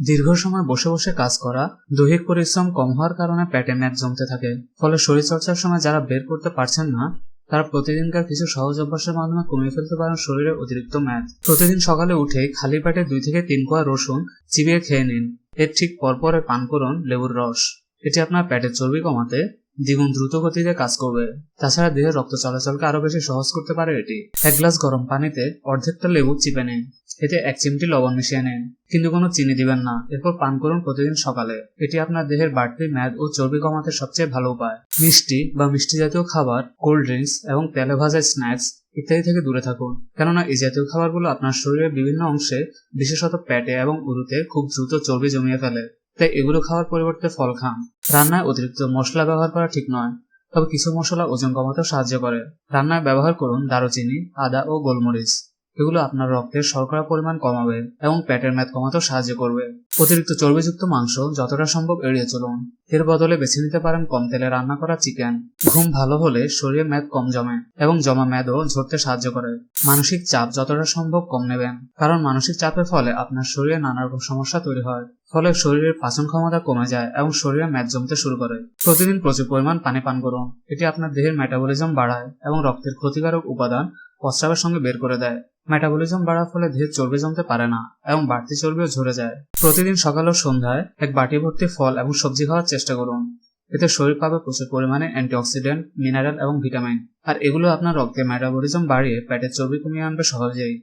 দীর্ঘ সময় বসে বসে কাজ করা, দৈহিক পরিশ্রম কম হওয়ার কারণে পেটে ম্যাদ জমতে থাকে। ফলে শরীরচর্চার সময় যারা বের করতে পারছেন না, তারা প্রতিদিনকার কিছু সহজ অভ্যাসের মাধ্যমে কমিয়ে ফেলতে পারেন শরীরে অতিরিক্ত ম্যাদ। প্রতিদিন সকালে উঠে খালি পেটে দুই থেকে তিন কোয়া রসুন চিবিয়ে খেয়ে নিন। এর ঠিক পরপরে পান করুন লেবুর রস। এটি আপনার পেটের চর্বি কমাতে দ্বিগুণ দ্রুত গতিতে কাজ করবে। তাছাড়া দেহের রক্ত চলাচলকে আরও বেশি সহজ করতে পারে এটি। এক গ্লাস গরম পানিতে অর্ধেকটা লেবু চিপে নিন। এতে এক চিমটি লবণ মিশিয়ে নিন। কিন্তু কোনো চিনি দিবেন না। এরপর পান করুন প্রতিদিন সকালে। এটি আপনার দেহের বাড়তি ম্যাদ ও চর্বি কমাতে সবচেয়ে ভালো উপায়। মিষ্টি বা মিষ্টি জাতীয় খাবার, কোল্ড ড্রিঙ্কস এবং তেলে ভাজা স্ন্যাক্স ইত্যাদি থেকে দূরে থাকুন। কেননা এই জাতীয় খাবারগুলো আপনার শরীরের বিভিন্ন অংশে, বিশেষত পেটে এবং উরুতে খুব দ্রুত চর্বি জমিয়ে ফেলে। তাই এগুলো খাওয়ার পরিবর্তে ফল খান। রান্নায় অতিরিক্ত মশলা ব্যবহার করা ঠিক নয়, তবে কিছু মশলা ওজন কমাতেও সাহায্য করে। রান্নায় ব্যবহার করুন দারুচিনি, আদা ও গোলমরিচ। এগুলো আপনার রক্তের শর্করা পরিমাণ কমাবে এবং পেটের ম্যাদ কমাতেও সাহায্য করবে। অতিরিক্ত চর্বিযুক্ত মাংস যতটা সম্ভব এড়িয়ে চলুন। এর বদলে বেছে নিতে পারেন কম তেলে রান্না করা চিকেন। ঘুম ভালো হলে শরীরে ম্যাদ কম জমে এবং জমা ম্যাদও ঝরতে সাহায্য করে। মানসিক চাপ যতটা সম্ভব কম নেবেন, কারণ মানসিক চাপের ফলে আপনার শরীরে নানা রকম সমস্যা তৈরি হয়, ফলে শরীরের পাচন ক্ষমতা কমে যায় এবং শরীরে ম্যাদ জমতে শুরু করে। প্রতিদিন প্রচুর পরিমাণ পানি পান করুন। এটি আপনার দেহের মেটাবলিজম বাড়ায় এবং রক্তের ক্ষতিকারক উপাদান প্রস্রাবের সঙ্গে বের করে দেয়। মেটাবলিজম বাড়ার ফলে ধীর চর্বি জমতে পারে না এবং বাড়তি চর্বিও ঝরে যায়। প্রতিদিন সকাল ও সন্ধ্যায় এক বাটি ভর্তি ফল এবং সবজি খাওয়ার চেষ্টা করুন। এতে শরীর পাবে প্রচুর পরিমাণে অ্যান্টিঅক্সিডেন্ট মিনারেল এবং ভিটামিন আর এগুলো আপনার রক্তে মেটাবলিজম বাড়িয়ে পেটের চর্বি কমিয়ে আনবে সহজেই।